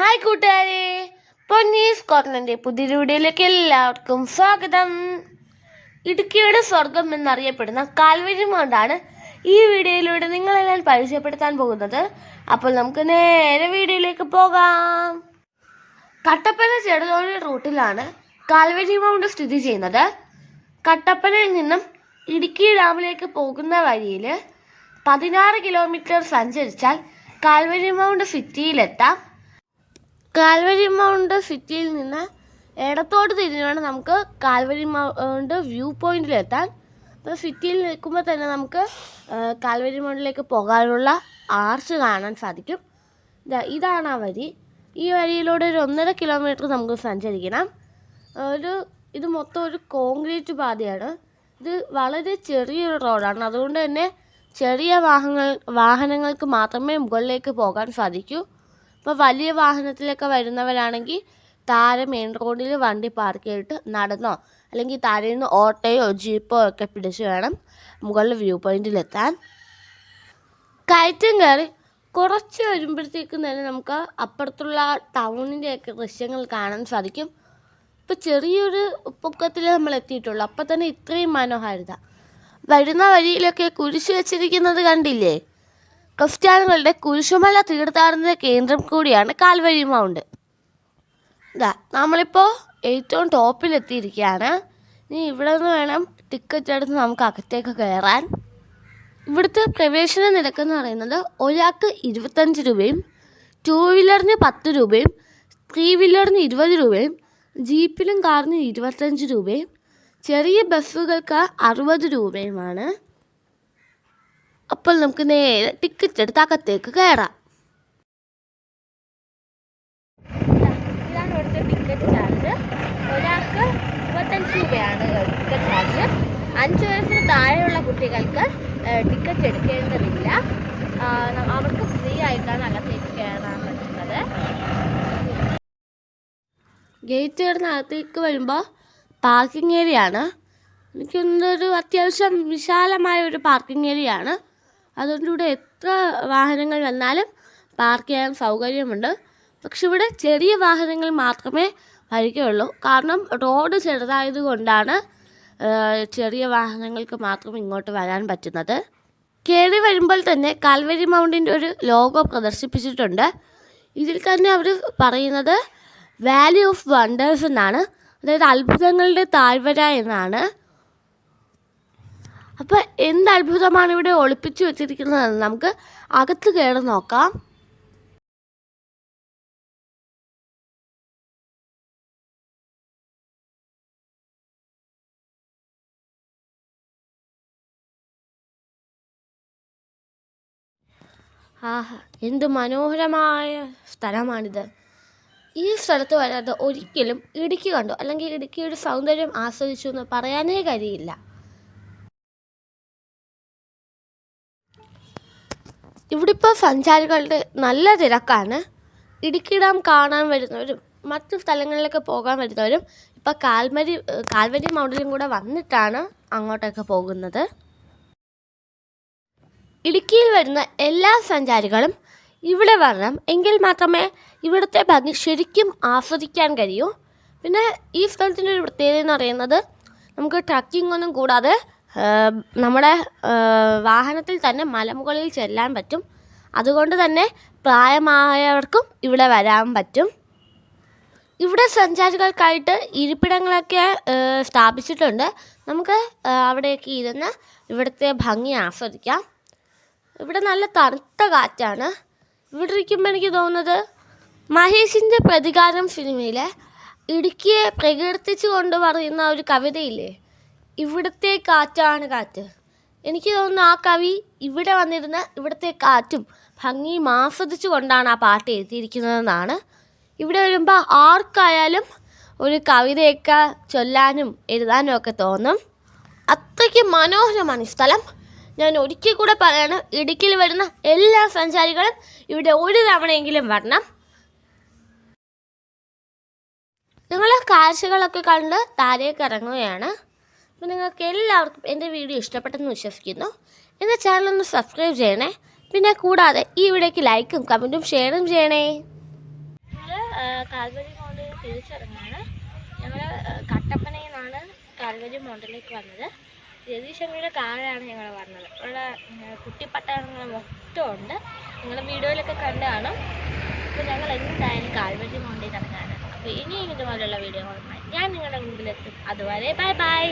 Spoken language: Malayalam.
ഹായ് കൂട്ടുകാരെ. പൊന്നീസ് കോർണറിന്റെ പുതിയൊരു വീഡിയോയിലേക്ക് എല്ലാവർക്കും സ്വാഗതം. ഇടുക്കിയുടെ സ്വർഗം എന്നറിയപ്പെടുന്ന കാൽവരി മൗണ്ടാണ് ഈ വീഡിയോയിലൂടെ നിങ്ങളെല്ലാം പരിചയപ്പെടുത്താൻ പോകുന്നത്. അപ്പോൾ നമുക്ക് നേരെ വീഡിയോയിലേക്ക് പോകാം. കട്ടപ്പന ചെറുതോണി റൂട്ടിലാണ് കാൽവരി മൗണ്ട് സ്ഥിതി ചെയ്യുന്നത്. കട്ടപ്പനയിൽ നിന്നും ഇടുക്കി ഡാമിലേക്ക് പോകുന്ന വഴിയിൽ പതിനാറ് കിലോമീറ്റർ സഞ്ചരിച്ചാൽ കാൽവരി മൗണ്ട് സിറ്റിയിലെത്താം. കാൽവരി മൗണ്ട് സിറ്റിയിൽ നിന്ന് ഇടത്തോട്ട് തിരിഞ്ഞ് വേണം നമുക്ക് കാൽവരി മൗണ്ട് വ്യൂ പോയിന്റിലെത്താൻ. അപ്പോൾ സിറ്റിയിൽ നിൽക്കുമ്പോൾ തന്നെ നമുക്ക് കാൽവരി മൗണ്ടിലേക്ക് പോകാനുള്ള ആർച്ച് കാണാൻ സാധിക്കും. ഇതാണ് ആ വരി. ഈ വരിയിലൂടെ ഒരു ഒന്നര കിലോമീറ്റർ നമുക്ക് സഞ്ചരിക്കണം. ഒരു ഇത് മൊത്തം ഒരു കോൺക്രീറ്റ് പാതയാണ്. ഇത് വളരെ ചെറിയൊരു റോഡാണ്. അതുകൊണ്ട് തന്നെ ചെറിയ വാഹനങ്ങൾ വാഹനങ്ങൾക്ക് മാത്രമേ മുകളിലേക്ക് പോകാൻ സാധിക്കൂ. ഇപ്പോൾ വലിയ വാഹനത്തിലൊക്കെ വരുന്നവരാണെങ്കിൽ താഴെ മെയിൻ റോഡിൽ വണ്ടി പാർക്ക് ചെയ്തിട്ട് നടന്നോ അല്ലെങ്കിൽ താഴെ നിന്ന് ഓട്ടോയോ ജീപ്പോ ഒക്കെ പിടിച്ച് വേണം മുകളിൽ വ്യൂ പോയിന്റിലെത്താൻ കയറ്റം കയറി കുറച്ച് വരുമ്പോഴത്തേക്കും തന്നെ നമുക്ക് അപ്പുറത്തുള്ള ടൗണിന്റെയൊക്കെ ദൃശ്യങ്ങൾ കാണാൻ സാധിക്കും. ഇപ്പോൾ ചെറിയൊരു പൊക്കത്തിൽ നമ്മൾ എത്തിയിട്ടുള്ളൂ. അപ്പോൾ തന്നെ ഇത്രയും മനോഹാരിത. വരുന്ന വഴിയിലൊക്കെ കുരിശ് വെച്ചിരിക്കുന്നത് കണ്ടില്ലേ? ക്രിസ്ത്യാനികളുടെ കുരിശുമല തീർത്ഥാടന കേന്ദ്രം കൂടിയാണ് കാൽവരി മൗണ്ട്. ഇതാ നമ്മളിപ്പോൾ ഏറ്റവും ടോപ്പിലെത്തിയിരിക്കുകയാണ് ഇനി ഇവിടെ നിന്ന് വേണം ടിക്കറ്റ് എടുത്ത് നമുക്ക് അകത്തേക്ക് കയറാൻ. ഇവിടുത്തെ പ്രവേശന നിരക്ക് എന്ന് പറയുന്നത് ഒരാൾക്ക് ഇരുപത്തഞ്ച് രൂപയും ടൂ വീലറിന് പത്ത് രൂപയും ത്രീ വീലറിന് ഇരുപത് രൂപയും ജീപ്പിലും കാറിന് ഇരുപത്തഞ്ച് രൂപയും ചെറിയ ബസ്സുകൾക്ക് അറുപത് രൂപയുമാണ്. അപ്പോൾ നമുക്ക് നേരെ ടിക്കറ്റ് എടുത്ത് അകത്തേക്ക് കയറാം. ഇതാണ് ഇവിടുത്തെ ടിക്കറ്റ് ചാർജ് ഒരാൾക്ക് ഇരുപത്തഞ്ച് രൂപയാണ് ടിക്കറ്റ് ചാർജ് അഞ്ച് വയസ്സിന് താഴെയുള്ള കുട്ടികൾക്ക് ടിക്കറ്റ് എടുക്കേണ്ടതില്ല. അവർക്ക് ഫ്രീ ആയിട്ടാണ് അകത്തേക്ക് കയറാൻ പറ്റുന്നത്. ഗേറ്റ് കടന്ന് അകത്തേക്ക് വരുമ്പോൾ പാർക്കിംഗ് ഏരിയ ആണ്. എനിക്കൊന്നൊരു അത്യാവശ്യം വിശാലമായ ഒരു പാർക്കിംഗ് ഏരിയ ആണ്. ഇവിടെ എത്ര വാഹനങ്ങൾ വന്നാലും പാർക്ക് ചെയ്യാൻ സൗകര്യമുണ്ട്. പക്ഷെ ഇവിടെ ചെറിയ വാഹനങ്ങൾ മാത്രമേ വരികയുള്ളൂ. കാരണം റോഡ് ചെറുതായത് കൊണ്ടാണ് ചെറിയ വാഹനങ്ങൾക്ക് മാത്രം ഇങ്ങോട്ട് വരാൻ പറ്റുന്നത്. കയറി വരുമ്പോൾ തന്നെ കാൽവരി മൗണ്ടിന്റെ ഒരു ലോഗോ പ്രദർശിപ്പിച്ചിട്ടുണ്ട്. ഇതിൽ തന്നെ അവർ പറയുന്നത് വാലി ഓഫ് വണ്ടേഴ്സ് എന്നാണ്. അതായത് അത്ഭുതങ്ങളുടെ താഴ്വര എന്നാണ്. അപ്പോൾ എന്ത് അത്ഭുതമാണ് ഇവിടെ ഒളിപ്പിച്ചു വെച്ചിരിക്കുന്നത്? നമുക്ക് അകത്ത് കയറി നോക്കാം. ആഹാ എന്ത് മനോഹരമായ സ്ഥലമാണിത്. ഈ സ്ഥലത്ത് വരാതെ ഒരിക്കലും ഇടുക്കി കണ്ടു? അല്ലെങ്കിൽ ഇടുക്കിയുടെ സൗന്ദര്യം ആസ്വദിച്ചു എന്ന് പറയാനേ കഴിയില്ല. ഇവിടെ ഇപ്പോൾ സഞ്ചാരികളുടെ നല്ല തിരക്കാണ്. ഇടുക്കി ഡാം കാണാൻ വരുന്നവരും മറ്റു സ്ഥലങ്ങളിലൊക്കെ പോകാൻ വരുന്നവരും ഇപ്പോൾ കാൽമരി കാൽവരി മൗണ്ടിലും കൂടെ വന്നിട്ടാണ് അങ്ങോട്ടൊക്കെ പോകുന്നത്. ഇടുക്കിയിൽ വരുന്ന എല്ലാ സഞ്ചാരികളും ഇവിടെ വരണം. എങ്കിൽ മാത്രമേ ഇവിടുത്തെ ഭംഗി ശരിക്കും ആസ്വദിക്കാൻ കഴിയൂ. പിന്നെ ഈ സ്ഥലത്തിന്റെ ഒരു പ്രത്യേകത എന്ന് പറയുന്നത് നമുക്ക് ട്രക്കിംഗ് ഒന്നും കൂടാതെ നമ്മുടെ വാഹനത്തിൽ തന്നെ മലമുകളിൽ ചെല്ലാൻ പറ്റും. അതുകൊണ്ട് തന്നെ പ്രായമായവർക്കും ഇവിടെ വരാൻ പറ്റും. ഇവിടെ സഞ്ചാരികൾക്കായിട്ട് ഇരിപ്പിടങ്ങളൊക്കെ സ്ഥാപിച്ചിട്ടുണ്ട്. നമുക്ക് അവിടെയൊക്കെ ഇരുന്ന് ഇവിടുത്തെ ഭംഗി ആസ്വദിക്കാം. ഇവിടെ നല്ല തണുത്ത കാറ്റാണ്. ഇവിടെ ഇരിക്കുമ്പോൾ എനിക്ക് തോന്നുന്നത് മഹേഷിന്റെ പ്രതികാരം സിനിമയിലെ ഇടുക്കിയെ പ്രകീർത്തിച്ചു കൊണ്ട് പറയുന്ന ഒരു കവിതയില്ലേ? ഇവിടുത്തെ കാറ്റാണ് കാറ്റ്. എനിക്ക് തോന്നുന്നു ആ കവി ഇവിടെ വന്നിരുന്ന് ഇവിടുത്തെ കാറ്റും ഭംഗിയും ആസ്വദിച്ചു കൊണ്ടാണ് ആ പാട്ട് എഴുതിയിരിക്കുന്നതെന്നാണ്. ഇവിടെ വരുമ്പോൾ ആർക്കായാലും ഒരു കവിതയൊക്കെ ചൊല്ലാനും എഴുതാനും ഒക്കെ തോന്നും. അത്രയ്ക്ക് മനോഹരമാണ് ഈ സ്ഥലം. ഞാൻ ഒരിക്കൽ കൂടെ പറയാണ് ഇടുക്കിയിൽ വരുന്ന എല്ലാ സഞ്ചാരികളും ഇവിടെ ഒരു തവണയെങ്കിലും വരണം. നിങ്ങൾ കാഴ്ചകളൊക്കെ കണ്ട് താഴേക്ക് ഇറങ്ങുകയാണ്. അപ്പോൾ നിങ്ങൾക്ക് എല്ലാവർക്കും എന്റെ വീഡിയോ ഇഷ്ടപ്പെട്ടെന്ന് വിശ്വസിക്കുന്നു. എന്റെ ചാനലൊന്ന് സബ്സ്ക്രൈബ് ചെയ്യണേ. പിന്നെ കൂടാതെ ഈ വീഡിയോയ്ക്ക് ലൈക്കും കമന്റും ഷെയറും ചെയ്യണേ. കാൽവരി മോണ്ടിൽ തിരിച്ചിറങ്ങാണ്. ഞങ്ങൾ കട്ടപ്പനയിൽ നിന്നാണ് കാൽവരി മോണ്ടിലേക്ക് വന്നത്. രതീശങ്കയുടെ കാറിലാണ് ഞങ്ങൾ വന്നത്. ഇവിടെ കുട്ടിപ്പട്ടണങ്ങളും മൊത്തം ഉണ്ട്. നിങ്ങളുടെ വീഡിയോയിലൊക്കെ കണ്ടു കാണും. അപ്പോൾ ഞങ്ങൾ എന്തായാലും കാൽവരി മോണ്ടിൽ ഇറങ്ങാണ്. അപ്പോൾ ഇനിയും ഇതുപോലെയുള്ള വീഡിയോകളുമായി ഞാൻ നിങ്ങളുടെ മുമ്പിലെത്തും. അതുവരെ ബൈ ബൈ.